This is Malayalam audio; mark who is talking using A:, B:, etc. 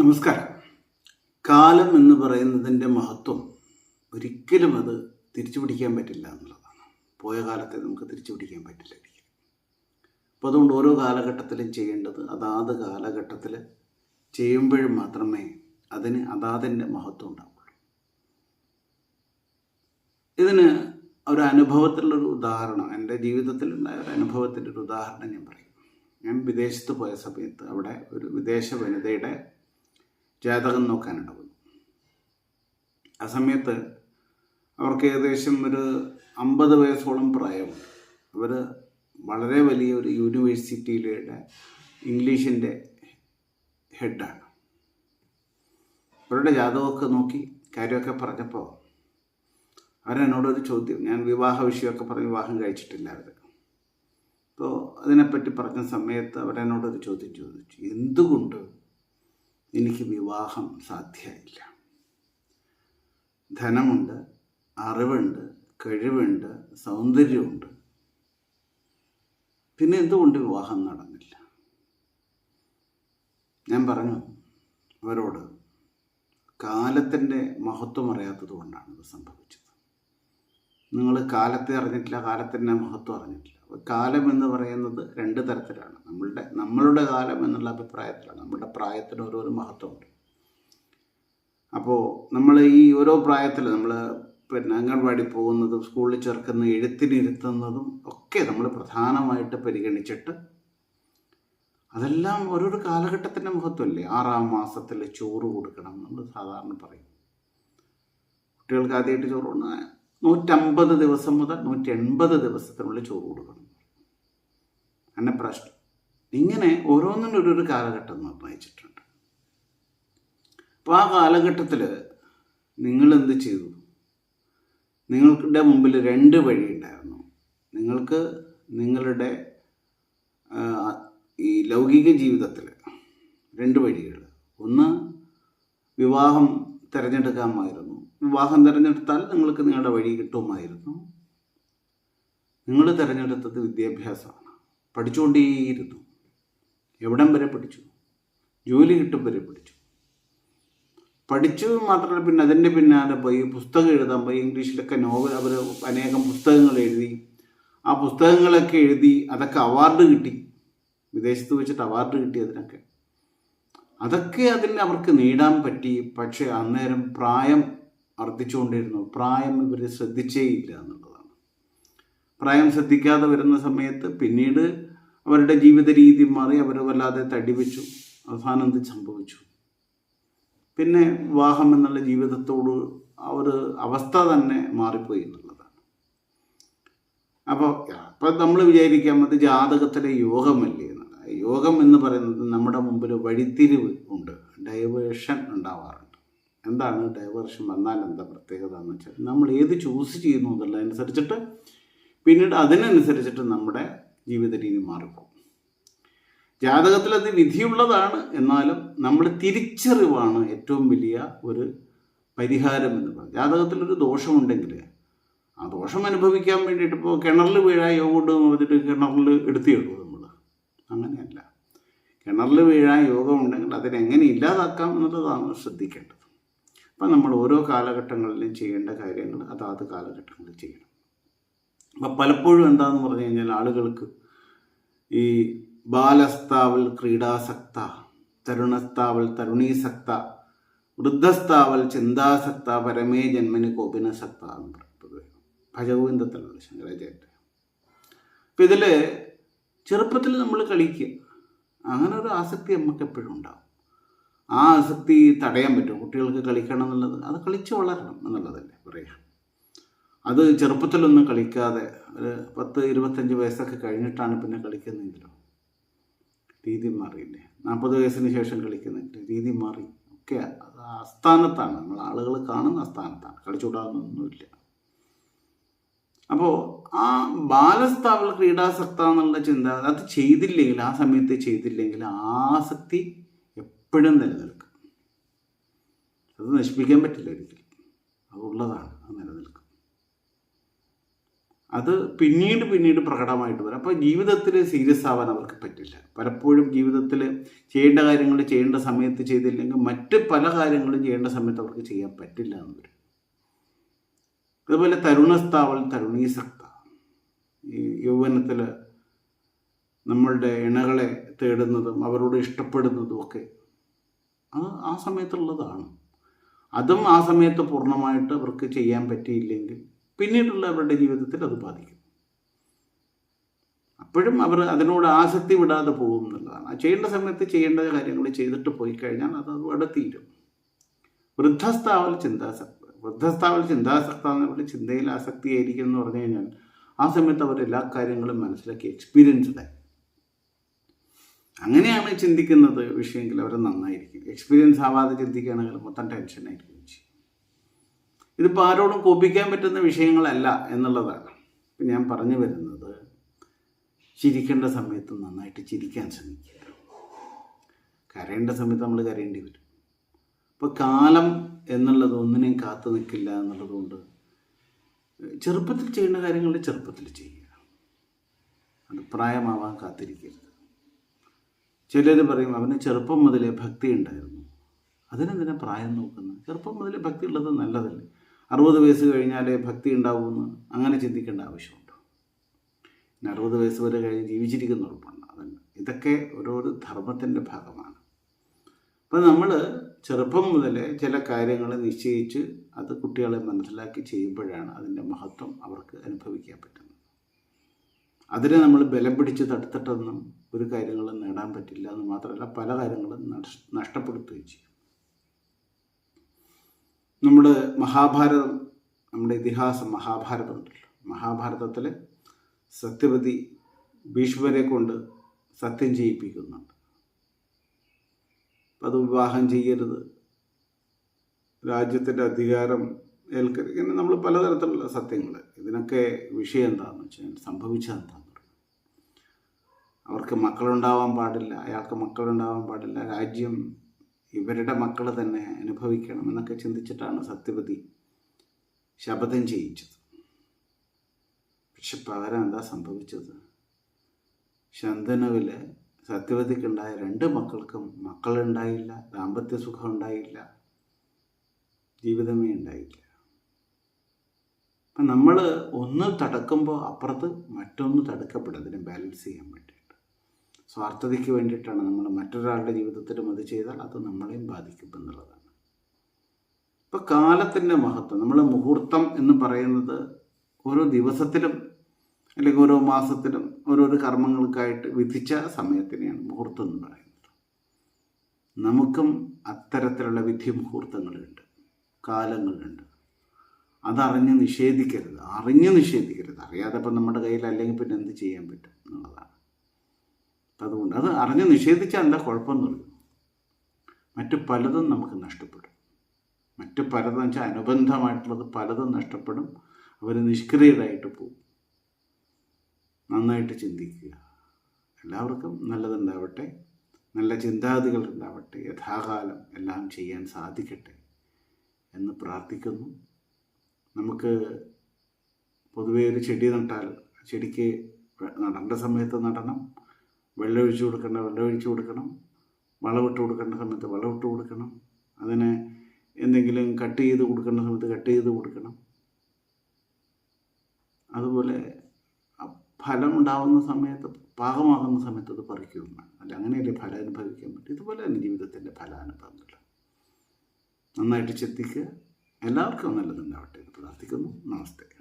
A: നമസ്കാരം. കാലം എന്ന് പറയുന്നതിന്റെ മഹത്വം ഒരിക്കലും അത് തിരിച്ചു പിടിക്കാൻ പറ്റില്ല എന്നുള്ളതാണ്. പോയ കാലത്തെ നമുക്ക് തിരിച്ചു പിടിക്കാൻ പറ്റില്ല ഒരിക്കലും. അപ്പോൾ അതുകൊണ്ട് ഓരോ കാലഘട്ടത്തിലും ചെയ്യേണ്ടത് അതാത് കാലഘട്ടത്തിൽ ചെയ്യുമ്പോഴും മാത്രമേ അതിന് അതാതിന്റെ മഹത്വം ഉണ്ടാവുള്ളൂ. ഇതിന് ഒരു അനുഭവത്തിലുള്ളൊരു ഉദാഹരണം എന്റെ ജീവിതത്തിലുണ്ടായ ഒരു അനുഭവത്തിന്റെ ഒരു ഉദാഹരണം ഞാൻ പറയും. ഞാൻ വിദേശത്ത് പോയ സമയത്ത് അവിടെ ഒരു വിദേശ വനിതയുടെ ജാതകം നോക്കാനുണ്ട് വന്നു ആ സമയത്ത് അവർക്ക് ഏകദേശം ഒരു അമ്പത് വയസ്സോളം പ്രായമുണ്ട്. അവർ വളരെ വലിയ ഒരു യൂണിവേഴ്സിറ്റിയിലെ ഇംഗ്ലീഷിന്റെ ഹെഡാണ്. അവരുടെ ജാതകമൊക്കെ നോക്കി കാര്യമൊക്കെ പറഞ്ഞപ്പോൾ അവരെന്നോടൊരു ചോദ്യം ഞാൻ വിവാഹ വിഷയമൊക്കെ പറഞ്ഞ് വിവാഹം കഴിച്ചിട്ടില്ല അവർ അപ്പോൾ അതിനെപ്പറ്റി പറഞ്ഞ സമയത്ത് അവരെന്നോടൊരു ചോദ്യം ചോദിച്ചു എന്തുകൊണ്ട് എനിക്ക് വിവാഹം സാധ്യമായില്ല. ധനമുണ്ട് അറിവുണ്ട് കഴിവുണ്ട് സൗന്ദര്യമുണ്ട്. പിന്നെ എന്തുകൊണ്ട് വിവാഹം നടന്നില്ല? ഞാൻ പറഞ്ഞു അവരോട് കാലത്തിന്റെ മഹത്വം അറിയാത്തത് കൊണ്ടാണ് ഇത് സംഭവിച്ചത്. നിങ്ങൾ കാലത്തെ അറിഞ്ഞിട്ടില്ല കാലത്തിന്റെ മഹത്വം അറിഞ്ഞിട്ടില്ല. അപ്പോൾ കാലം എന്ന് പറയുന്നത് രണ്ട് തരത്തിലാണ്. നമ്മളുടെ നമ്മളുടെ കാലം എന്നുള്ള അഭിപ്രായത്തിലാണ്. നമ്മുടെ പ്രായത്തിന് ഓരോരോ മഹത്വമുണ്ട്. അപ്പോൾ നമ്മൾ ഈ ഓരോ പ്രായത്തിൽ നമ്മൾ പിന്നെ അംഗൻവാടി പോകുന്നതും സ്കൂളിൽ ചേർക്കുന്ന എഴുത്തിനിരുത്തുന്നതും ഒക്കെ നമ്മൾ പ്രധാനമായിട്ട് പരിഗണിച്ചിട്ട് അതെല്ലാം ഓരോരോ കാലഘട്ടത്തിന്റെ മഹത്വമല്ലേ? ആറാം മാസത്തിൽ ചോറ് കൊടുക്കണം നമ്മൾ സാധാരണ പറയും. കുട്ടികൾക്ക് ആദ്യമായിട്ട് ചോറ് കൊടുക്കുന്ന നൂറ്റമ്പത് ദിവസം മുതൽ നൂറ്റി എൺപത് ദിവസത്തിനുള്ളിൽ ചോറ് കൊടുക്കണം. അന്നപ്രാഷ്ടം ഇങ്ങനെ ഓരോന്നിനും ഒരു കാലഘട്ടം നിർണയിച്ചിട്ടുണ്ട് അപ്പോൾ ആ കാലഘട്ടത്തിൽ നിങ്ങൾ എന്ത് ചെയ്തു? നിങ്ങളുടെ മുമ്പിൽ രണ്ട് വഴി ഉണ്ടായിരുന്നു. നിങ്ങൾക്ക് നിങ്ങളുടെ ഈ ലൗകിക ജീവിതത്തിൽ രണ്ട് വഴികൾ ഒന്ന് വിവാഹം തിരഞ്ഞെടുക്കാമായിരുന്നു. വിവാഹം തിരഞ്ഞെടുത്താൽ നിങ്ങൾക്ക് നിങ്ങളുടെ വഴി കിട്ടുമായിരുന്നു. നിങ്ങൾ തിരഞ്ഞെടുത്തത് വിദ്യാഭ്യാസമാണ്. പഠിച്ചുകൊണ്ടേയിരുന്നു. എവിടം വരെ പഠിച്ചു? ജോലി കിട്ടും വരെ പഠിച്ചു. പഠിച്ചു മാത്രമല്ല പിന്നെ അതിന്റെ പിന്നാലെ പോയി പുസ്തകം എഴുതാൻ പോയി. ഇംഗ്ലീഷിലൊക്കെ നോവൽ അവർ അനേകം പുസ്തകങ്ങൾ എഴുതി. ആ പുസ്തകങ്ങളൊക്കെ എഴുതി അതൊക്കെ അവാർഡ് കിട്ടി. വിദേശത്ത് വെച്ചിട്ട് അവാർഡ് കിട്ടി അതിനൊക്കെ. അതൊക്കെ അതിൽ അവർക്ക് നേടാൻ പറ്റി. പക്ഷേ അന്നേരം പ്രായം വർദ്ധിച്ചുകൊണ്ടിരുന്നു. പ്രായം ഇവർ ശ്രദ്ധിച്ചേ ഇല്ല എന്നുള്ളതാണ്. പ്രായം ശ്രദ്ധിക്കാതെ വരുന്ന സമയത്ത് പിന്നീട് അവരുടെ ജീവിത രീതി മാറി അവർ വല്ലാതെ തടിവെച്ചു. അവസാനം എന്ത് സംഭവിച്ചു? പിന്നെ വിവാഹം എന്നുള്ള ജീവിതത്തോട് ഒരു അവസ്ഥ തന്നെ മാറിപ്പോയി എന്നുള്ളതാണ്. അപ്പോൾ അപ്പം നമ്മൾ വിചാരിക്കാൻ മതി ജാതകത്തിലെ യോഗമല്ലേ? യോഗം എന്ന് പറയുന്നത് നമ്മുടെ മുമ്പിൽ വഴിത്തിരിവ് ഉണ്ട്. ഡൈവേഷൻ ഉണ്ടാവാറുണ്ട്. എന്താണ് ഡൈവേർഷൻ വന്നാൽ എന്താ പ്രത്യേകത എന്ന് വെച്ചാൽ നമ്മൾ ഏത് ചൂസ് ചെയ്യുന്നു എന്നുള്ളതനുസരിച്ചിട്ട് പിന്നീട് അതിനനുസരിച്ചിട്ട് നമ്മുടെ ജീവിത രീതി മാറിപ്പോകും. ജാതകത്തിൽ അത് വിധിയുള്ളതാണ്. എന്നാലും നമ്മൾ തിരിച്ചറിവാണ് ഏറ്റവും വലിയ ഒരു പരിഹാരം എന്ന് പറയുന്നത്. ജാതകത്തിലൊരു ദോഷമുണ്ടെങ്കിൽ ആ ദോഷം അനുഭവിക്കാൻ വേണ്ടിയിട്ട് ഇപ്പോൾ കിണറിൽ വീഴാ യോഗം കൊണ്ട് പറഞ്ഞിട്ട് കിണറിൽ എടുത്തിടും അങ്ങനെയല്ല. കിണറിൽ വീഴാൻ യോഗമുണ്ടെങ്കിൽ അതിനെങ്ങനെ ഇല്ലാതാക്കാം എന്നുള്ളതാണ് ശ്രദ്ധിക്കേണ്ടത് അപ്പം നമ്മൾ ഓരോ കാലഘട്ടങ്ങളിലും ചെയ്യേണ്ട കാര്യങ്ങൾ അതാത് കാലഘട്ടങ്ങളിൽ ചെയ്യണം. അപ്പം പലപ്പോഴും എന്താണെന്ന് പറഞ്ഞു കഴിഞ്ഞാൽ ആളുകൾക്ക് ഈ ബാലസ്താവൽ ക്രീഡാസക്ത തരുണസ്താവൽ തരുണീസക്ത വൃദ്ധസ്താവൽ ചിന്താസക്ത പരമേ ജന്മന് കോപിനസക്ത എന്ന് പറയുന്നത് ഭജഗോവിന്ദത്തിലുള്ള ശങ്കരാചാര്യ അപ്പം ഇതിൽ ചെറുപ്പത്തിൽ നമ്മൾ കളിക്കുക. അങ്ങനെ ഒരു ആസക്തി നമുക്ക് എപ്പോഴും ഉണ്ടാകും ആ ആസക്തി തടയാൻ പറ്റും. കുട്ടികൾക്ക് കളിക്കണം എന്നുള്ളത്. അത് കളിച്ച് വളരണം എന്നുള്ളതല്ലേ പറയാം. അത് ചെറുപ്പത്തിലൊന്നും കളിക്കാതെ ഒരു പത്ത് ഇരുപത്തഞ്ച് വയസ്സൊക്കെ കഴിഞ്ഞിട്ടാണ് പിന്നെ കളിക്കുന്നതെങ്കിലോ? രീതി മാറിയില്ലേ? നാൽപ്പത് വയസ്സിന് ശേഷം കളിക്കുന്നെങ്കിൽ രീതി മാറി. ഒക്കെ അത് ആസ്ഥാനത്താണ്. നമ്മൾ ആളുകൾ കാണുന്ന ആസ്ഥാനത്താണ്. കളിച്ചുകൂടാവുന്നൊന്നുമില്ല അപ്പോൾ ആ ബാലസ്ഥാവൽ ക്രീഡാസക്ത എന്നുള്ള ചിന്ത അത് ചെയ്തില്ലെങ്കിൽ ആ സമയത്ത് ചെയ്തില്ലെങ്കിൽ ആസക്തി എപ്പോഴും നിലനിൽക്കും. അത് നശിപ്പിക്കാൻ പറ്റില്ല ഒരിക്കലും. അതുള്ളതാണ് അത് നിലനിൽക്കും. അത് പിന്നീട് പിന്നീട് പ്രകടമായിട്ട് വരും. അപ്പോൾ ജീവിതത്തിൽ സീരിയസ് ആവാൻ അവർക്ക് പറ്റില്ല. പലപ്പോഴും ജീവിതത്തിൽ ചെയ്യേണ്ട കാര്യങ്ങൾ ചെയ്യേണ്ട സമയത്ത് ചെയ്തില്ലെങ്കിൽ മറ്റ് പല കാര്യങ്ങളും ചെയ്യേണ്ട സമയത്ത് അവർക്ക് ചെയ്യാൻ പറ്റില്ല എന്ന് വരും. അതുപോലെ തരുണസ്ഥാവൽ തരുണീസക്ത. ഈ യൗവനത്തിൽ നമ്മളുടെ ഇണകളെ തേടുന്നതും അവരോട് ഇഷ്ടപ്പെടുന്നതും ഒക്കെ അത് ആ സമയത്തുള്ളതാണ്. അതും ആ സമയത്ത് പൂർണമായിട്ട് അവർക്ക് ചെയ്യാൻ പറ്റിയില്ലെങ്കിൽ പിന്നീടുള്ള അവരുടെ ജീവിതത്തിൽ അത് ബാധിക്കും. അപ്പോഴും അവർ അതിനോട് ആസക്തി വിടാതെ പോകും എന്നുള്ളതാണ്. ചെയ്യേണ്ട സമയത്ത് ചെയ്യേണ്ട കാര്യങ്ങൾ ചെയ്തിട്ട് പോയി കഴിഞ്ഞാൽ അത് അവിടെ തീരും. വൃദ്ധസ്ഥാവൽ ചിന്താസക്ത. വൃദ്ധസ്ഥാവൽ ചിന്താസക്ത എന്ന് പറഞ്ഞാൽ ചിന്തയിൽ ആസക്തിയായിരിക്കും എന്ന് പറഞ്ഞു കഴിഞ്ഞാൽ ആ സമയത്ത് അവർ എല്ലാ കാര്യങ്ങളും മനസ്സിലാക്കി എക്സ്പീരിയൻസ്ഡ് ആയി അങ്ങനെയാണ് ചിന്തിക്കുന്നത് വിഷയമെങ്കിൽ അവർ നന്നായിരിക്കും. എക്സ്പീരിയൻസ് ആവാതെ ചിന്തിക്കുകയാണെങ്കിൽ മൊത്തം ടെൻഷനായിരിക്കും ആയിരിക്കും. ഇതിപ്പോൾ ആരോടും കോപിക്കാൻ പറ്റുന്ന വിഷയങ്ങളല്ല എന്നുള്ളതാണ്. ഇപ്പം ഞാൻ പറഞ്ഞു വരുന്നത് ചിരിക്കേണ്ട സമയത്ത് നന്നായിട്ട് ചിരിക്കാൻ ശ്രമിക്കുക. കരയേണ്ട സമയത്ത് നമ്മൾ കരയേണ്ടി വരും. അപ്പോൾ കാലം എന്നുള്ളത് ഒന്നിനെയും കാത്തു നിൽക്കില്ല എന്നുള്ളതുകൊണ്ട് ചെറുപ്പത്തിൽ ചെയ്യുന്ന കാര്യങ്ങൾ ചെറുപ്പത്തിൽ ചെയ്യുക. അത് പ്രായമാവാൻ കാത്തിരിക്കരുത്. ചിലർ പറയും അവന് ചെറുപ്പം മുതലേ ഭക്തി ഉണ്ടായിരുന്നു. അതിനെന്തിനാ പ്രായം നോക്കുന്നത്? ചെറുപ്പം മുതലേ ഭക്തി ഉള്ളത് നല്ലതല്ലേ? അറുപത് വയസ്സ് കഴിഞ്ഞാലേ ഭക്തി ഉണ്ടാവുമെന്ന് അങ്ങനെ ചിന്തിക്കേണ്ട ആവശ്യമുണ്ടോ? പിന്നെ അറുപത് വയസ്സ് വരെ കഴിഞ്ഞ് ജീവിച്ചിരിക്കുന്ന ഉറപ്പുണ്ട് അതല്ല ഇതൊക്കെ ഓരോരോ ധർമ്മത്തിന്റെ ഭാഗമാണ്. അപ്പം നമ്മൾ ചെറുപ്പം മുതലേ ചില കാര്യങ്ങൾ നിശ്ചയിച്ച് അത് കുട്ടികളെ മനസ്സിലാക്കി ചെയ്യുമ്പോഴാണ് അതിന്റെ മഹത്വം അവർക്ക് അനുഭവിക്കാൻ പറ്റുന്നത്. അതിനെ നമ്മൾ ബലം പിടിച്ച് തടുത്തിട്ടൊന്നും ഒരു കാര്യങ്ങളും നേടാൻ പറ്റില്ല എന്ന് മാത്രമല്ല പല കാര്യങ്ങളും നഷ്- നഷ്ടപ്പെടുത്തുകയും ചെയ്യും. നമ്മുടെ മഹാഭാരതം നമ്മുടെ ഇതിഹാസം മഹാഭാരതമുണ്ടല്ലോ മഹാഭാരതത്തിൽ സത്യവതി ഭീഷ്മരെ കൊണ്ട് സത്യം ചെയ്യിപ്പിക്കുന്നുണ്ട് അത് വിവാഹം ചെയ്യരുത്. രാജ്യത്തിന്റെ അധികാരം ഏൽക്കരുത്. ഇങ്ങനെ നമ്മൾ പലതരത്തിലുള്ള സത്യങ്ങൾ ഇതിനൊക്കെ വിഷയം എന്താണെന്ന് വെച്ചാൽ സംഭവിച്ചത് എന്താണെന്ന് അവർക്ക് മക്കളുണ്ടാവാൻ പാടില്ല അയാൾക്ക് മക്കളുണ്ടാവാൻ പാടില്ല രാജ്യം ഇവരുടെ മക്കൾ തന്നെ അനുഭവിക്കണം എന്നൊക്കെ ചിന്തിച്ചിട്ടാണ് സത്യപതി ശപഥം ചെയ്യിച്ചത്. പക്ഷെ പകരം എന്താ സംഭവിച്ചത്? ശന്തനുവിൽ സത്യവതിക്കുണ്ടായ രണ്ട് മക്കൾക്കും മക്കളുണ്ടായില്ല ദാമ്പത്യ സുഖം ഉണ്ടായില്ല ജീവിതമേ ഉണ്ടായില്ല. അപ്പം നമ്മൾ ഒന്ന് തടക്കുമ്പോൾ അപ്പുറത്ത് മറ്റൊന്ന് തടുക്കപ്പെടും അതിനെ ബാലൻസ് ചെയ്യാൻ വേണ്ടിയിട്ട്. സ്വാർത്ഥതയ്ക്ക് വേണ്ടിയിട്ടാണ് നമ്മൾ മറ്റൊരാളുടെ ജീവിതത്തിലും അത് ചെയ്താൽ അത് നമ്മളെയും ബാധിക്കും എന്നുള്ളതാണ്. ഇപ്പം കാലത്തിന്റെ മഹത്വം നമ്മൾ മുഹൂർത്തം എന്ന് പറയുന്നത് ഓരോ ദിവസത്തിലും അല്ലെങ്കിൽ ഓരോ മാസത്തിലും ഓരോരോ കർമ്മങ്ങൾക്കായിട്ട് വിധിച്ച സമയത്തിനെയാണ് മുഹൂർത്തം എന്ന് പറയുന്നത്. നമുക്കും അത്തരത്തിലുള്ള വിധി മുഹൂർത്തങ്ങളുണ്ട് കാലങ്ങളുണ്ട്. അതറിഞ്ഞ് നിഷേധിക്കരുത് അറിഞ്ഞ് നിഷേധിക്കരുത്. അറിയാതെ ഇപ്പം നമ്മുടെ കയ്യിൽ അല്ലെങ്കിൽ പിന്നെ എന്ത് ചെയ്യാൻ പറ്റും എന്നുള്ളതാണ്. അപ്പം അതുകൊണ്ട് അത് അറിഞ്ഞ് നിഷേധിച്ചാൽ എന്താ കുഴപ്പമെന്ന് പറയും മറ്റു പലതും നമുക്ക് നഷ്ടപ്പെടും. മറ്റു പലതെന്ന് വെച്ചാൽ അനുബന്ധമായിട്ടുള്ളത് പലതും നഷ്ടപ്പെടും. അവർ നിഷ്ക്രിയരായിട്ട് പോകും. നന്നായിട്ട് ചിന്തിക്കുക. എല്ലാവർക്കും നല്ലതുണ്ടാവട്ടെ. നല്ല ചിന്താഗതികൾ ഉണ്ടാവട്ടെ യഥാകാലം എല്ലാം ചെയ്യാൻ സാധിക്കട്ടെ എന്ന് പ്രാർത്ഥിക്കുന്നു. നമുക്ക് പൊതുവേ ഒരു ചെടി നട്ടാൽ ചെടിക്ക് നടേണ്ട സമയത്ത് നടണം. വെള്ളമൊഴിച്ച് കൊടുക്കേണ്ട വെള്ളമൊഴിച്ച് കൊടുക്കണം. വളമിട്ട് കൊടുക്കേണ്ട സമയത്ത് വളമിട്ട് കൊടുക്കണം. അതിന് എന്തെങ്കിലും കട്ട് ചെയ്ത് കൊടുക്കേണ്ട സമയത്ത് കട്ട് ചെയ്ത് കൊടുക്കണം. അതുപോലെ ഫലം ഉണ്ടാകുന്ന സമയത്ത് പാകമാകുന്ന സമയത്ത് അത് പറിക്കുകയും വേണം അല്ല അങ്ങനെയല്ലേ ഫലം അനുഭവിക്കാൻ പറ്റും? ഇതുപോലെ തന്നെ ജീവിതത്തിന്റെ ഫലാനുഭവങ്ങൾ. നന്നായിട്ട് ചിന്തിക്കുക. എല്ലാവർക്കും നല്ലതുണ്ടാവട്ടെ എന്ന് പ്രാർത്ഥിക്കുന്നു. നമസ്തേ.